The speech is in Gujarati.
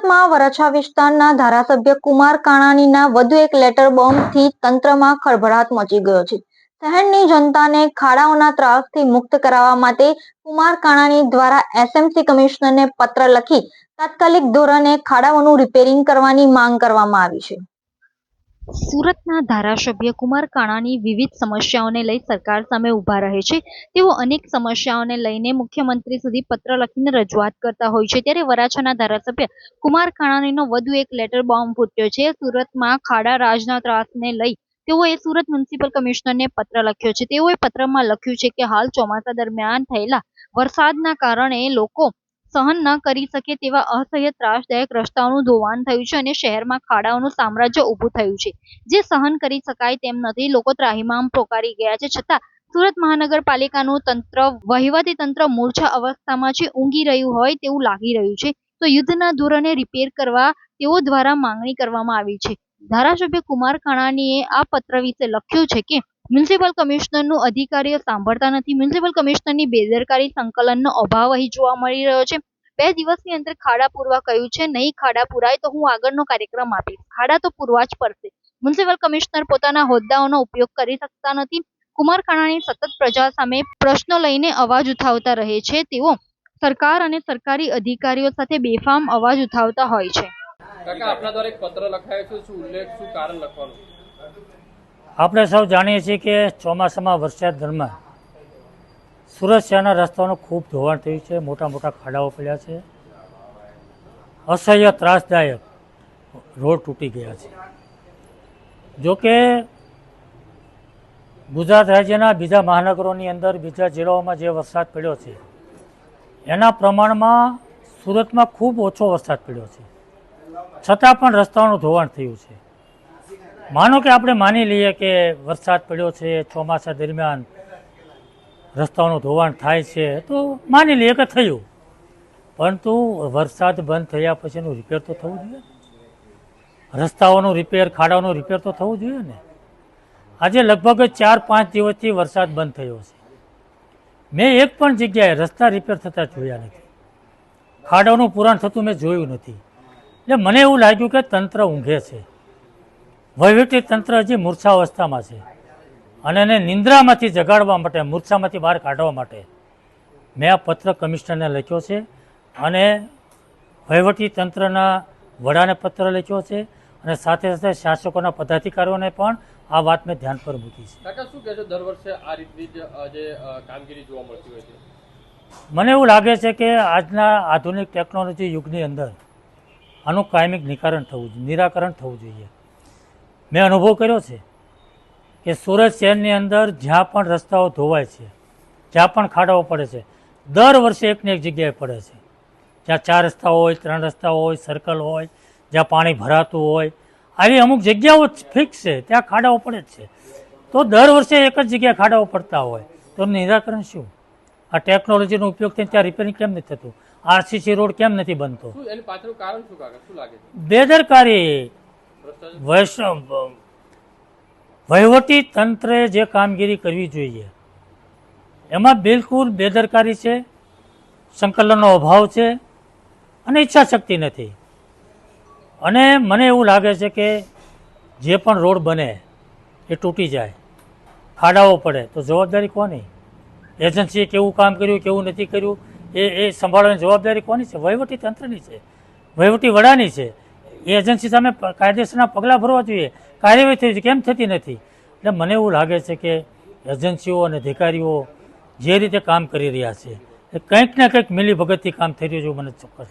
સુરતમાં વરછા વિસ્તારના ધારાસભ્ય કુમાર કાણાણીના વધુ એક લેટર બોમ્બથી તંત્રમાં ખળભળાટ મચી ગયો છે. શહેરની જનતાને ખાડાઓના ત્રાસથી મુક્ત કરાવવા માટે કુમાર કાણાણી દ્વારા એસએમસી કમિશનરને પત્ર લખી તાત્કાલિક ધોરણે ખાડાઓનું રિપેરિંગ કરવાની માંગ કરવામાં આવી છે. સુરતના ધારાસભ્ય કુમાર કાણાની વિવિધ સમસ્યાઓને લઈ સરકાર સામે ઊભા રહે છે. તેઓ અનેક સમસ્યાઓને લઈને મુખ્યમંત્રી સુધી પત્ર લખીને રજૂઆત કરતા હોય છે. ત્યારે વરાછાના ધારાસભ્ય કુમાર કાણાનીનો વધુ એક લેટર બોમ્બ ફૂટ્યો છે. સુરતમાં ખાડા રાજના ત્રાસને લઈ તેઓએ સુરત મ્યુનિસિપલ કમિશનરને પત્ર લખ્યો છે. તેઓએ પત્રમાં લખ્યું છે કે હાલ ચોમાસા દરમિયાન થયેલા વરસાદના કારણે લોકો સહન ન કરી શકે તેવા અસહ્ય, ત્રાસદાયક રસ્તાઓનું ધોવાણ થયું છે અને શહેરમાં ખાડાઓનું સામ્રાજ્ય ઊભું થયું છે. જે સહન કરી શકાય તેમ નથી, લોકો ત્રાહિમામ પોકારી ગયા છે. છતાં, સુરત મહાનગરપાલિકાનું તંત્ર, વહીવટી તંત્ર મૂર્છા અવસ્થામાં છે, ઊંઘી રહ્યું હોય તેવું લાગી રહ્યું છે. તો યુદ્ધના ધોરણે રિપેર કરવા તેઓ દ્વારા માંગણી કરવામાં આવી છે. ધારાસભ્ય કુમાર કાણાણીએ આ પત્ર વિશે લખ્યું છે કે મ્યુનિસિપલ કમિશનરનું અધિકારીઓ સાંભળતા નથી. મ્યુનિસિપલ કમિશનરની બેદરકારી સંકલનનો અભાવ અહીં જોવા મળી રહ્યો છે. બે દિવસની અંદર ખાડા પૂરવા કહ્યું છે, નહીં ખાડા પુરાય તો હું આગળનો કાર્યક્રમ આપીશ. ખાડા તો પૂરવા જ પડશે. મ્યુનિસિપલ કમિશનર પોતાના હોદ્દાઓનો ઉપયોગ કરી શકતા નથી. કુમાર કાણાણી સતત પ્રજા સામે પ્રશ્નો લઈને અવાજ ઉઠાવતા રહે છે. તેઓ સરકાર અને સરકારી અધિકારીઓ સાથે બેફામ અવાજ ઉઠાવતા હોય છે. કાકા, આપના દ્વારા એક પત્ર લખાયો છે. શું ઉલ્લેખ, શું કારણ લખવાનું? આપણે સૌ જાણીએ છીએ કે ચોમાસામાં વરસાદ દરમિયાન સુરત શહેરના રસ્તાઓનું ખૂબ ધોવાણ થયું છે મોટા મોટા ખાડાઓ પડ્યા છે. અસહ્ય, ત્રાસદાયક રોડ તૂટી ગયા છે. જોકે ગુજરાત રાજ્યના બીજા મહાનગરોની અંદર, બીજા જિલ્લાઓમાં જે વરસાદ પડ્યો છે, એના પ્રમાણમાં સુરતમાં ખૂબ ઓછો વરસાદ પડ્યો છે. છતાં પણ રસ્તાઓનું ધોવાણ થયું છે. માનો કે આપણે માની લઈએ કે વરસાદ પડ્યો છે, ચોમાસા દરમિયાન રસ્તાઓનું ધોવાણ થાય છે, તો માની લઈએ કે થયું. પરંતુ વરસાદ બંધ થયા પછીનું રિપેર તો થવું જોઈએ. રસ્તાઓનું રિપેર ખાડાઓનું રિપેર તો થવું જોઈએ ને. આજે લગભગ ચાર, પાંચ દિવસથી વરસાદ બંધ થયો છે. મેં એક પણ જગ્યાએ રસ્તા રિપેર થતા જોયા નથી. ખાડાઓનું પુરાણ થતું મેં જોયું નથી. એટલે મને એવું લાગ્યું કે તંત્ર ઊંઘે છે. વહીવટી તંત્ર હજી મૂર્છા અવસ્થામાં છે. અને એને નિંદ્રામાંથી જગાડવા માટે મૂર્છામાંથી બહાર કાઢવા માટે મેં આ પત્ર કમિશનરને લખ્યો છે અને વહીવટી તંત્રના વડાને પત્ર લખ્યો છે અને સાથે સાથે શાસકોના પદાધિકારીઓને પણ આ વાત મેં ધ્યાન પર મૂકી છે. કાકા શું કહેશો દર વર્ષે આ રીતની જે કામગીરી જોવા મળતી હોય છે? મને એવું લાગે છે કે આજના આધુનિક ટેકનોલોજી યુગની અંદર આનું કાયમિક નિકારણ થવું જોઈએ નિરાકરણ થવું જોઈએ. મેં અનુભવ કર્યો છે કે સુરત શહેરની અંદર જ્યાં પણ રસ્તાઓ ધોવાય છે જ્યાં પણ ખાડાઓ પડે છે દર વર્ષે એકને એક જગ્યાએ પડે છે. જ્યાં ચાર રસ્તા હોય ત્રણ રસ્તાઓ હોય સર્કલ હોય જ્યાં પાણી ભરાતું હોય આવી અમુક જગ્યાઓ ફિક્સ છે ત્યાં ખાડાઓ પડે જ છે. તો દર વર્ષે એક જ જગ્યાએ ખાડાઓ પડતા હોય. તો નિરાકરણ શું? આ ટેકનોલોજીનો ઉપયોગ થઈને ત્યાં રિપેરિંગ કેમ નથી થતું? આરસીસી રોડ કેમ નથી બનતો? બેદરકારી. વૈષ્ણવ વહીવટી તંત્રે જે કામગીરી કરવી જોઈએ, એમાં બિલકુલ બેદરકારી છે, સંકલનનો અભાવ છે અને ઈચ્છા શક્તિ નથી. અને મને એવું લાગે છે કે જે પણ રોડ બને એ તૂટી જાય. ખાડાઓ પડે તો જવાબદારી કોની? એજન્સીએ કેવું કામ કર્યું, કેવું નથી કર્યું, એ એ સંભાળવાની જવાબદારી કોની છે? વહીવટી તંત્રની છે. વહીવટી વડાની છે. એજન્સી સામે કાયદેસરના પગલાં ભરવા જોઈએ. કાર્યવાહી થઈ છે. કેમ થતી નથી? એટલે મને એવું લાગે છે કે એજન્સીઓ અને અધિકારીઓ જે રીતે કામ કરી રહ્યા છે, એ કંઈક ને કંઈક મિલી ભગતથી કામ થઈ રહ્યું છે મને ચોક્કસ